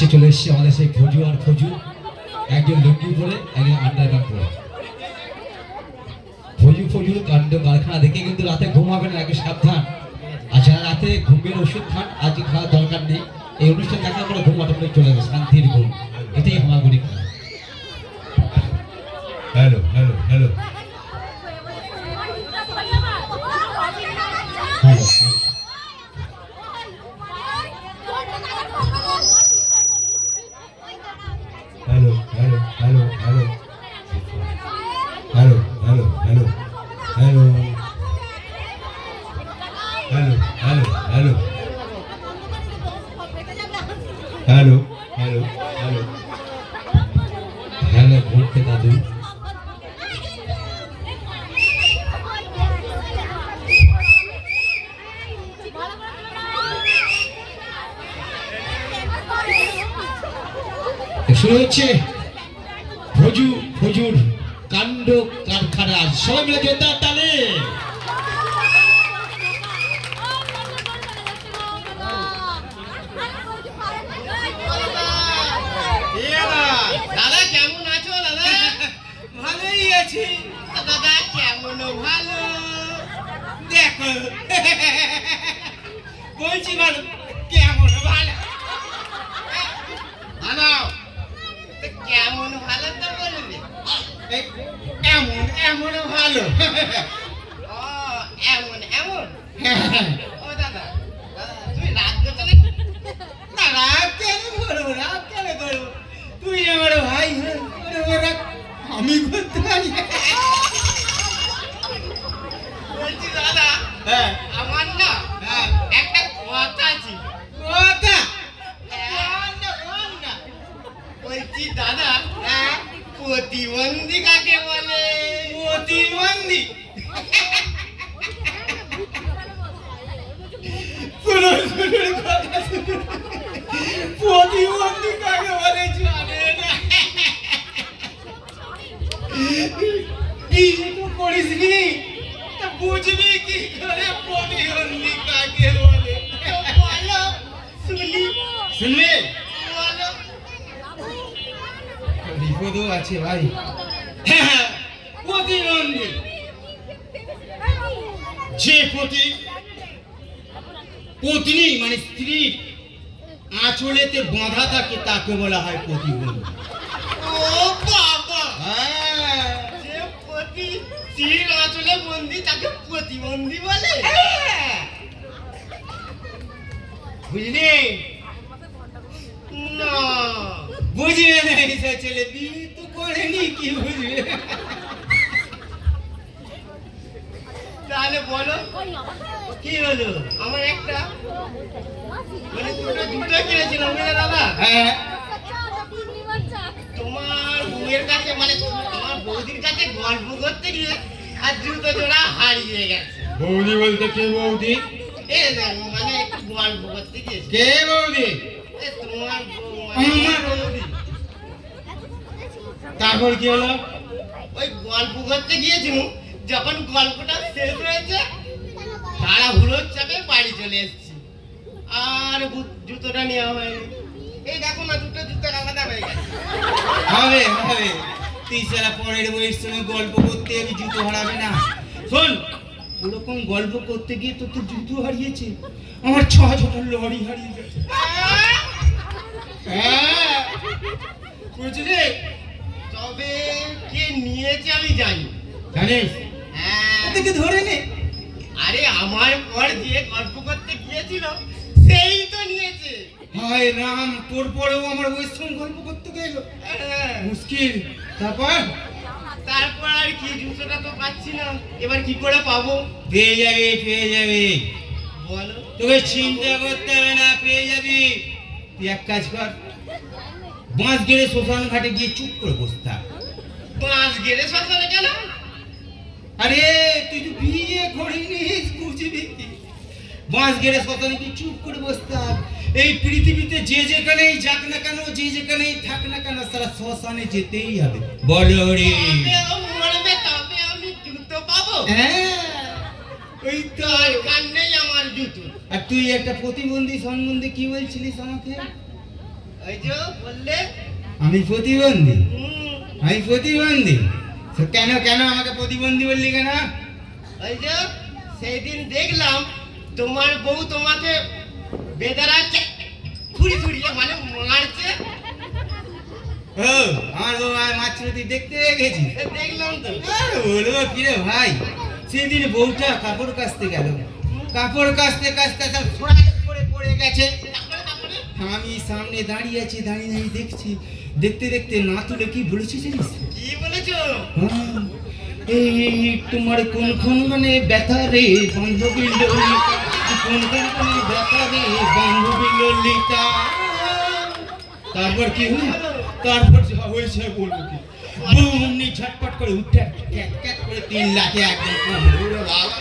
মঞ্চে চলে এসছে আমাদের সেই ফজু আর ফজু। একজন লুঙ্গি পরে একজন আন্ডারগ্রাউন্ড পরে ফজু ফজু কাণ্ড কারখানা দেখে কিন্তু রাতে ঘুমাবে না একটু সাবধান। যারা রাতে ঘুমের ওষুধ খান আজকে খাওয়ার দরকার নেই, এই অনুষ্ঠান দেখার পরে ঘুম অটোমেটিক চলে যাবে শান্তির ঘুম। এটাই হামাগুড়ি খাওয়া হ্যালো হ্যালো শুরু হচ্ছে ফজু ফজুর কাণ্ড কারখানা। সবাই মিলে জোরদার তালে। ভালোই দাদা কেমন ভালো? দেখো। বলছি ভালো কেমন ভালো? দাদা কেমন ভালো তো বলবে। এমন এমন ভালো। ও এমন এমন? ও দাদা তুমি রাগ করছ? না কেন করব রাগ কেন করব? তুই আমার ভাই হ্যাঁ आम्ही कोणतं আছে ভাই। হ্যাঁ প্রতিবন্ধী যে প্রতি পত্নী মানে স্ত্রীর আঁচলেতে বাঁধা থাকে, তাকে বলা হয় প্রতিবন্ধী ও বাবা! যে প্রতি স্ত্রীর আঁচলে বন্দি, তাকে প্রতিবন্ধী বলে। বুঝলি? ছেলে। বিয়ে করেনি কি বুঝবে তাহলে বলো কি হলো? আমার একটা মানে দুটো দুটো কিনেছিলাম দাদা? হ্যাঁ। তোমার বউয়ের কাছে মানে তোমার বৌদির কাছে গল্প করতে গিয়ে আর জুতো জোড়া হারিয়ে গেছে। বৌদি বলতে কে বৌদি? এ মানে একটু গল্প করতে গিয়েছে। কে বৌদি? তোমার বউ মানে তারপর কি হলো? ওই গল্প করতে গিয়েছিল যখন গল্পটা শেষ হয়েছে তারা তাড়াহুড়োর চাপে বাড়ি চলে এসেছি। আর জুতোটা নেওয়া হয়নি। এই দেখো না দুটো জুতো আলাদা হয়ে গেছে। হবে হবে। তুই সারা পরের বইয়ের সঙ্গে গল্প করতে আমি জুতো হারাবে না। শোন ওরকম গল্প করতে গিয়ে তো তোর জুতো হারিয়েছে। আমার ছ ছটা লরি হারিয়ে গেছে। হ্যাঁ? বুঝলে কে নিয়েছে আমি জানি। জানিস? হ্যাঁ। তোকে ধরে নে। আরে আমার পর যে গল্প করতে গিয়েছিল সেই তো নিয়েছে। হায় রাম তোর পরেও আমার সঙ্গে গল্প করতে গেল? হ্যাঁ। মুশকিল। তারপর? তারপর আর কি জুতোটা তো পাচ্ছি না। এবার কি করে পাবো? পেয়ে যাবে পেয়ে যাবে। বলো। তোকে চিন্তা করতে হবে না পেয়ে যাবি। তুই এক কাজ কর। বাঁশ গেড়ে শ্মশান ঘাটে গিয়ে চুপ করে বসে থাক। পাঁচ গেলে শ্মশানে কেন আরে তুই তো বিয়ে করিনি বুঝবি কি বাঁশ গেড়ে শ্মশানে গিয়ে চুপ করে বসে থাক। এই পৃথিবীতে যে যেখানেই যাক না কেন যে যেখানেই থাক না কেন সারা শ্মশানে যেতেই হবে। বলো রে। মরবে তবে আমি জুতো পাবো। হ্যাঁ ওই তো। দরকার নেই আমার জুতো। আর তুই একটা প্রতিবন্ধী সম্বন্ধে কি বলছিলিস আমাকে? ওই যে বললে আমি প্রতিবন্ধী? আমি প্রতিবন্ধী। কেন কেন আমাকে প্রতিবন্ধী বললি কেন? ওই যে সেই দিন দেখলাম তোমার বউ তোমাকে বেদারাচ্ছে ছুরি ছুড়িয়ে মানে মারছে। ও আমার বউ আর তুই দেখতে দেখলাম তো। আর বলব কিরে ভাই? সেদিন বউটা কাপড় কাচতে গেল। কাপড় কাচতে কাচতে সব ফোড়া করে পড়ে গেছে। আমি সামনে দাঁড়িয়ে আছি দাঁড়িয়ে দাঁড়িয়ে দেখছি। দেখতে দেখতে না তুলে কি বলেছি জানিস? কি বলেছ? এই তোমার কোন কোন মানে ব্যথা রে? বান্ধবী ললিতা। কোন কোন মানে ব্যথা রে? বান্ধবী ললিতা। তারপর কি হলো? তারপর যা হয়েছে বলব কি? বুমনি ঝটপট করে উঠে ক্যাক ক্যাক করে তিন লাখে একদম উড়ে বাবা।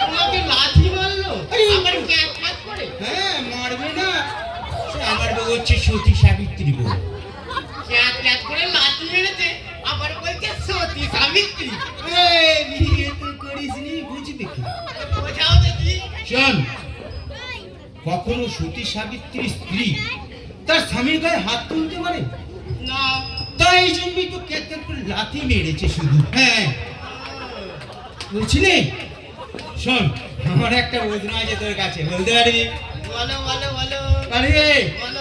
তোমাকে লাথি মারলো? আবার ক্যাপ ক্যাপ করে? হ্যাঁ মারবে না। হচ্ছে সতী সাবিত্রী বউ। ক্যাপ ক্যাপ করে লাথি মেরেছে আবার বলছে সতী সাবিত্রী। এই, বিয়ে তুই করিসনি বুঝবি বোঝাও দেখি। শোন কখনো সতী সাবিত্রী স্ত্রী তার স্বামীর গায়ে হাত তুলতে পারে? না। তাই জন্যই তো করে লাথি মেরেছে শুধু। হ্যাঁ। বুঝলি? শোন আমার একটা ওজনা আছে তোর কাছে বলতে পারবি? বলো বলো বলো। পারবি বলো।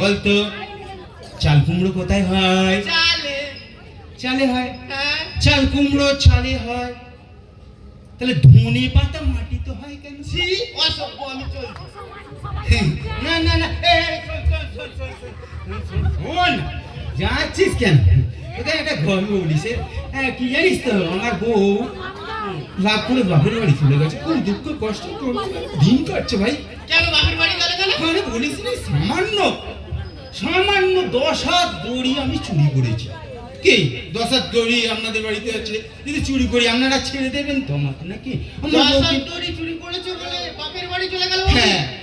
বলতো চাল কুমড়ো কোথায় হয়? চালে। হয়। হ্যাঁ। চাল কুমড়ো চালে হয়। তাহলে ধনে পাতা মাটিতে হয় কেন? অসভ্য আমি চলছি। না না না শোন। যাচ্ছিস কেন? তোকে একটা বলিস হ্যাঁ, কি জানিস তো আমার বউ লাভ করে বাপের বাড়ি চলে গেছে। খুব দুঃখ কষ্ট দিন কাটছে ভাই। কেন বাপের বাড়ি গেলে কেন? বলিস না সামান্য। সামান্য দশ হাত দড়ি আমি চুরি করেছি। কি? দশ হাত দড়ি আপনাদের বাড়িতে আছে? যদি চুরি করি আপনারা ছেড়ে দেবেন তো আমাকে নাকি? আমার দশ বউকে- হাত দড়ি চুরি করেছ বলে বাপের বাড়ি চলে গেল হ্যাঁ।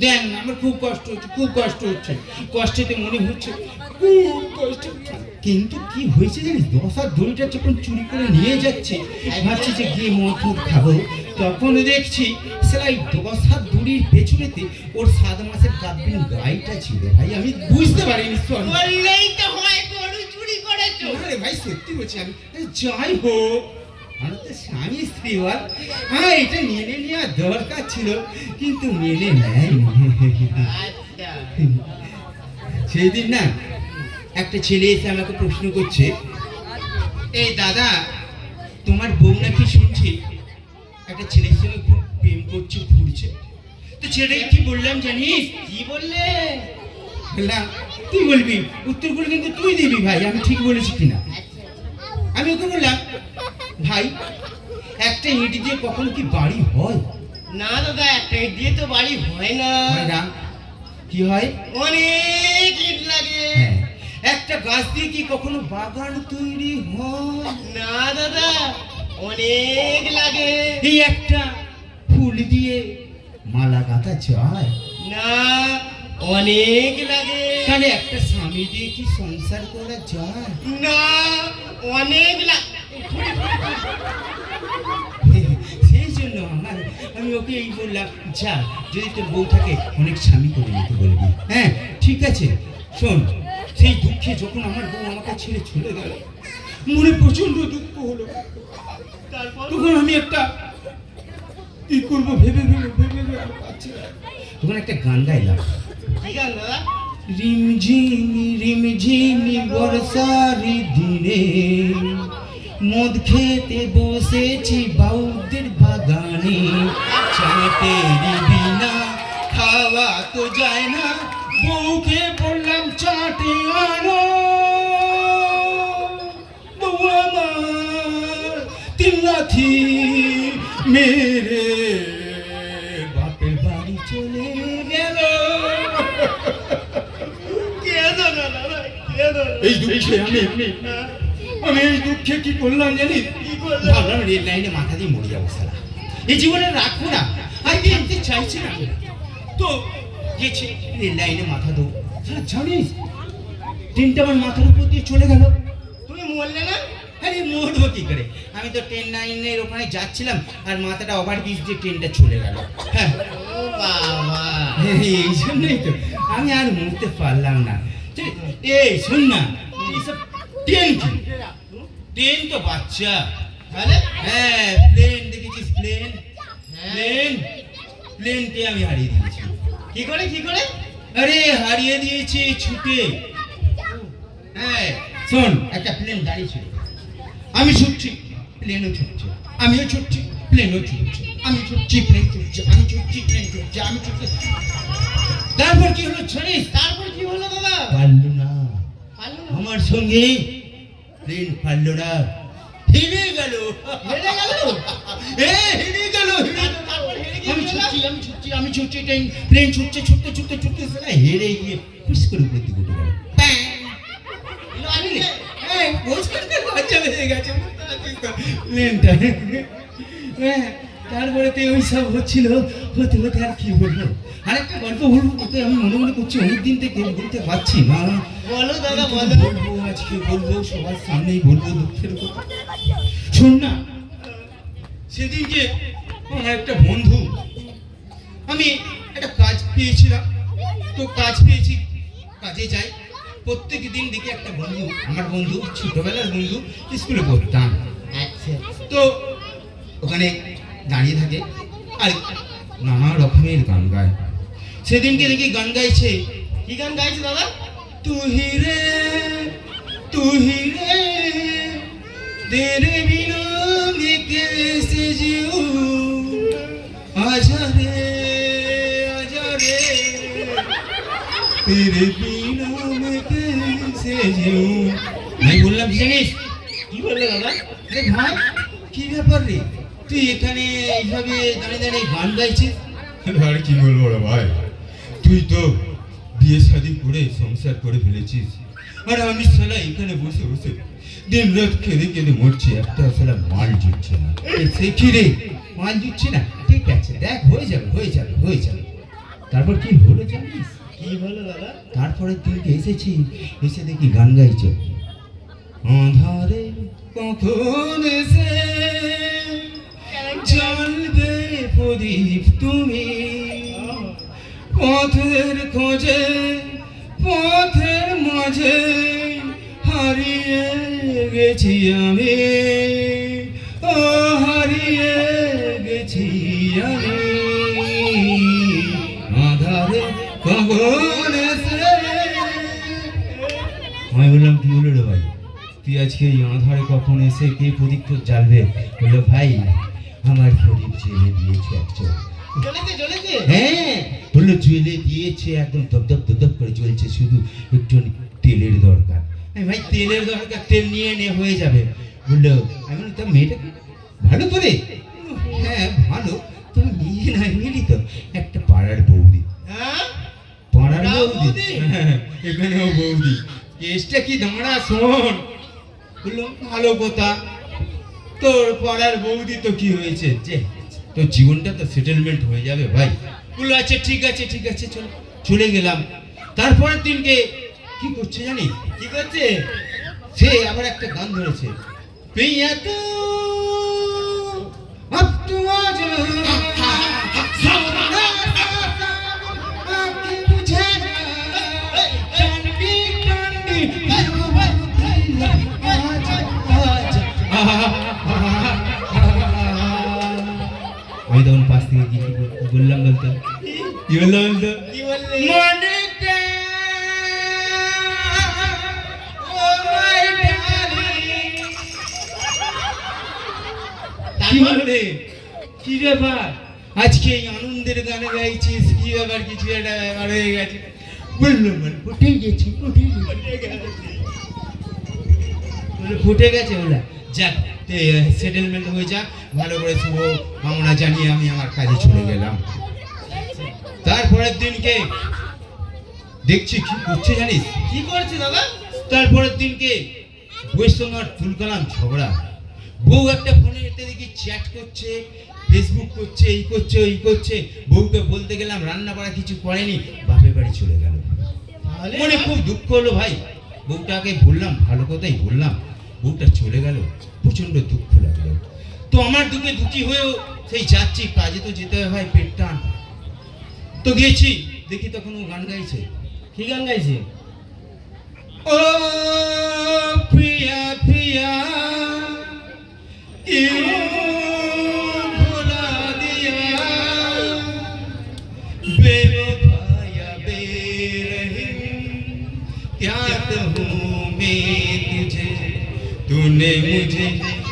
দেন আমার খুব কষ্ট হচ্ছে খুব কষ্ট হচ্ছে। কষ্টেতে মনে হচ্ছে খুব কষ্ট হচ্ছে। কিন্তু কি হয়েছে জানিস? দশ হাত দড়িটা যখন চুরি করে নিয়ে যাচ্ছে ভাবছি যে গিয়ে মুখ খাব। তখন দেখছি সেলাই দশ হাত দড়ির পেছনেতে ওর সাত মাসের গাভীর গাইটা ছিল। ভাই আমি বুঝতে পারিনি বললেই তো হয় গরু চুরি করেছ। আরে ভাই সত্যি বলছি আমি। যাই হোক আমার তো স্বামী স্ত্রী বল। হ্যাঁ এটা মেনে নেওয়া দরকার ছিল কিন্তু মেনে নেয় আচ্ছা। সেই দিন না একটা ছেলে এসে আমাকে প্রশ্ন করছে এই দাদা তোমার বউ নাকি শুনছি? একটা ছেলের সঙ্গে খুব প্রেম করছে ঘুরছে। তো ছেলেটাকে কি বললাম জানিস? কি বললে? বললাম তুই বলবি। উত্তরগুলো কিন্তু তুই দিবি ভাই আমি ঠিক বলেছি কিনা? আমি ওকে বললাম ভাই একটা ইট দিয়ে কখনো কি বাড়ি হয়? না দাদা একটা ইট দিয়ে তো বাড়ি হয় না। না। কি হয়? অনেক ইট লাগে। হ্যাঁ। একটা গাছ দিয়ে কি কখনো বাগান তৈরি হয়? না দাদা অনেক লাগে। এই একটা ফুল দিয়ে মালা গাঁথা যায়। না অনেক লাগে। তাহলে একটা স্বামী দিয়ে কি সংসার করা যায়? না অনেক লাগে সেই জন্য আমার আমি ওকে এই বললাম যা যদি তোর বউ থাকে অনেক স্বামী করে নিতে বলবি। হ্যাঁ ঠিক আছে। শোন সেই দুঃখে যখন আমার বউ আমাকে ছেড়ে চলে গেল মনে প্রচণ্ড দুঃখ হলো। তখন আমি একটা কি করব ভেবে ভেবে ভেবে ভেবে পাচ্ছি তখন একটা গান গাইলাম। কি গান দাদা? রিমঝিমি রিমঝিমি বর্ষারি দিনে মদ খেতে বসেছি বাউদের বাগানে। চাটেরি বিনা খাওয়া তো যায় না। তিন মেরে বাপের বাড়ি চলে গেল। এই দুঃখে আমি আমি এই দুঃখে কি করলাম করলে? ভাবলাম রেল লাইনে মাথা দিয়ে মরে যাব সারা এই জীবনে রাখব না। আমি থাকতে চাইছি না? তো গেছে রেল লাইনে মাথা দেবো সারা জানিস ট্রেনটা আমার মাথার উপর দিয়ে চলে গেল। তুমি মরলে না? আরে মরবো কি করে? আমি তো ট্রেন লাইনের ওখানে যাচ্ছিলাম, আর মাথাটা ওভার ব্রিজ দিয়ে ট্রেনটা চলে গেল। হ্যাঁ। ও বাবা। এই জন্যই তো। আমি আর মরতে পারলাম না। এই শোন না, এইসব ট্রেন কি? ট্রেন তো বাচ্চা। তাহলে? হ্যাঁ প্লেন দেখেছিস প্লেন প্লেন প্লেনকে আমি হারিয়ে দিয়েছি। কি করে কি করে? আরে, হারিয়ে দিয়েছি ছুটে। হ্যাঁ শোন, একটা প্লেন দাঁড়িয়ে ছিল। আমি ছুটছি। প্লেনও ছুটছে আমিও ছুটছি প্লেনও ছুটছে আমি ছুটছি প্লেন ছুটছে আমি ছুটছি প্লেন ছুটছে আমি ছুটছি তারপর কি হলো জানিস তারপর কি হলো দাদা পারল না আমার সঙ্গে প্লেন পারল না হেরে গেল হেরে গেল এ হেরে গেল আমি? ছুটছি আমি ছুটছি আমি ছুটছি ট্রেন প্লেন ছুটছে ছুটতে ছুটতে ছুটতে সেটা হেরে গিয়ে ফুস করে উপর দিকে উঠে গেল? এই, বুঝ করতে লজ্জা লেগে গেছে, পারছিস হ্যাঁ, তারপরে তো ওই সব হচ্ছিল হতে হতে আর কি বলব? আরেকটা গল্প বলব তোকে আমি মনে মনে করছি অনেকদিন থেকে বলতে পারছি না। বলো দাদা বলো। বলব আজকে বলব সবার সামনেই বলব দুঃখের কথা। শোন না সেদিনকে আমার একটা বন্ধু আমি একটা কাজ পেয়েছিলাম। তো কাজ পেয়েছি কাজে যাই। প্রত্যেক দিন দেখি একটা বন্ধু আমার বন্ধু ছোটবেলার বন্ধু স্কুলে পড়তাম। হ্যাঁ, তো ওখানে দাঁড়িয়ে থাকে আর নানা রকমের গান গায়। সেদিনকে দেখি গান গাইছে। কি গান গাইছে দাদা? তুহি রে তুহি রে তেরে বিনা কে কেসে জিউ। আজা রে আজা রে তেরে বিনা কেসে জিউ। আমি বললাম জানিস? কি বললে দাদা? আরে ভাই কি ব্যাপার রে? তুই এখানে এইভাবে দাঁড়িয়ে দাঁড়িয়ে গান গাইছিস? আর কি বলব রে ভাই? তুই তো বিয়ে শাদি করে সংসার করে ফেলেছিস। আর আমি শালা এখানে বসে বসে দিন রাত কেঁদে কেঁদে মরছি একটা শালা মাল জুটছে না। সে কি রে? মাল জুটছে না? ঠিক আছে দেখ হয়ে যাবে হয়ে যাবে হয়ে যাবে। তারপর কি হলো জানিস? কি হলো দাদা? তারপরে দিনকে এসেছি এসে দেখি গান গাইছে। আধারে কখন সে জানবে প্রদীপ তুমি। পথের খোঁজে পথের মাঝে হারিয়ে গেছি আমি। তুই আজকে এই আধারে কখন এসে কে প্রদীপ জ্বালবে? বলল ভাই আমার প্রদীপ জেলে দিয়েছে একজন। হ্যাঁ বলল জুয়েলে দিয়েছে একদম দপদপ দপদপ করে জ্বলছে শুধু একটু তেলের দরকার। ভাই তেলের দরকার তেল নিয়ে নে হয়ে যাবে। বলল আমি বললাম, মেয়েটা ভালো তো রে? হ্যাঁ ভালো। তুমি মেয়ে না মিলি তো একটা পাড়ার বৌদি। হ্যাঁ? পাড়ার বৌদি? হ্যাঁ, এখানেও বৌদি। কেসটা কি দাঁড়া শোন। বলল ভালো কথা তোর পাড়ার বৌদি তো কি হয়েছে? যে, তোর জীবনটা তো সেটেলমেন্ট হয়ে যাবে ভাই। বলল আচ্ছা ঠিক আছে ঠিক আছে, চলো, চলে গেলাম। তারপরের দিনকে কি করছে জানি? কি করছে? সে আবার একটা গান ধরেছে। পিয়া তো আমি তখন পাশ থেকে কি বললাম বলতো? কি বললাম বলতো? কি বললে? ব্যাপার? আজকে এই আনন্দের গানে গাইছিস কি ব্যাপার কিছু একটা ব্যাপার হয়ে গেছে। বলল বল ফুটে গেছে ফুটে গেছে। ফুটে গেছে। বলে যাক। সেটেলমেন্ট হয়ে যাক। ভালো করে শুভ কামনা জানিয়ে আমি আমার কাজে চলে গেলাম। তারপরের দিনকে দেখছি কি করছে জানিস? কি করছে দাদা? তারপরের দিনকে বউয়ের সঙ্গে আর তুল কালাম ঝগড়া। বউ একটা ফোনে এতে দেখি চ্যাট করছে ফেসবুক করছে এই করছে ওই করছে। বউকে বলতে গেলাম রান্না করা কিছু করেনি বাপের বাড়ি চলে গেল। মনে খুব দুঃখ হলো ভাই। বউটাকে বললাম ভালো কথাই বললাম। বউটা চলে গেল প্রচণ্ড দুঃখ লাগল। তো আমার দুঃখে দুঃখী হয়েও সেই যাচ্ছি, কাজে তো যেতে হয়, পেট টান। তো গিয়েছি দেখি তখন ও গান গাইছে। কি গান গাইছে? ও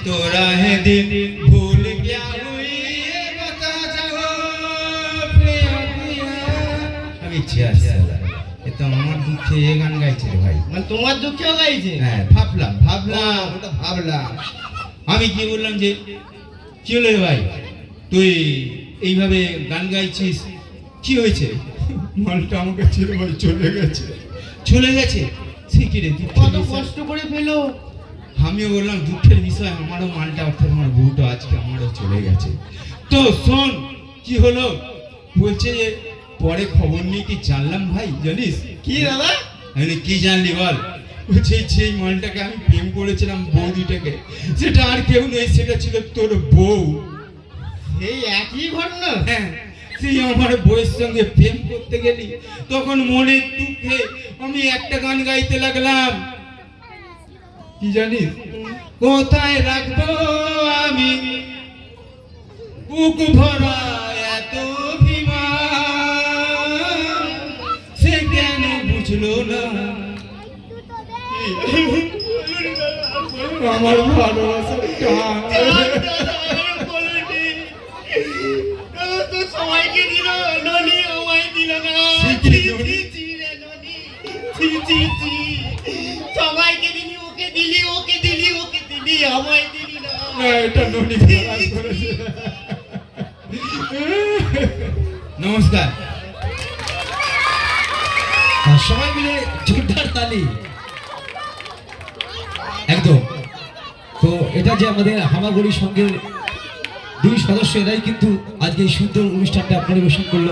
तोड़ा है दिल भूल क्या हुई ये बता जाओ प्रिया प्रिया আমি চেয়ার এ তো আমার দুঃখে এ গান গাইছে রে ভাই মানে তোমার দুঃখেও গাইছে হ্যাঁ ভাবলাম ভাবলাম ওটা ভাবলাম আমি কি বললাম যে কি হলো রে ভাই তুই এইভাবে গান গাইছিস কি হয়েছে মালটা আমাকে ছেড়ে ভাই চলে গেছে চলে গেছে সে কি রে দুঃখের কত বিষয়। কষ্ট করে পেলো আমিও বললাম দুঃখের বিষয় আমারও মালটা অর্থাৎ আমার বউটা আজকে আমারও চলে গেছে। তো শোন কি হলো? বলছে যে পরে খবর নিয়ে কি জানলাম ভাই জানিস? কি দাদা? আমি কি জানলি বল? বলছে যে মালটাকে আমি প্রেম করেছিলাম বৌদিটাকে সেটা আর কেউ নেই সেটা ছিল তোর বউ। এই একই ঘটনা? হ্যাঁ তুই আমার বউয়ের সঙ্গে প্রেম করতে গেলি তখন মনের দুঃখে আমি একটা গান গাইতে লাগলাম। কি জানিস কোথায় রাখব আমি? বুক ভরা এত সে কেন বুঝলো না? আমার ভালোবাসা সবাইকে দিল ননি আমায় দিল না। সবাইকে দিলি ওকে দিলি ওকে দিলি ওকে দিলি আমায় দিলি না। এটা ননি নমস্কার। সবাই মিলে জোরদার তালি। একদম। তো এটা যে আমাদের হামাগুড়ি সঙ্গে দুই সদস্য এরাই কিন্তু আজকে এই সুন্দর অনুষ্ঠানটা পরিবেশন করল।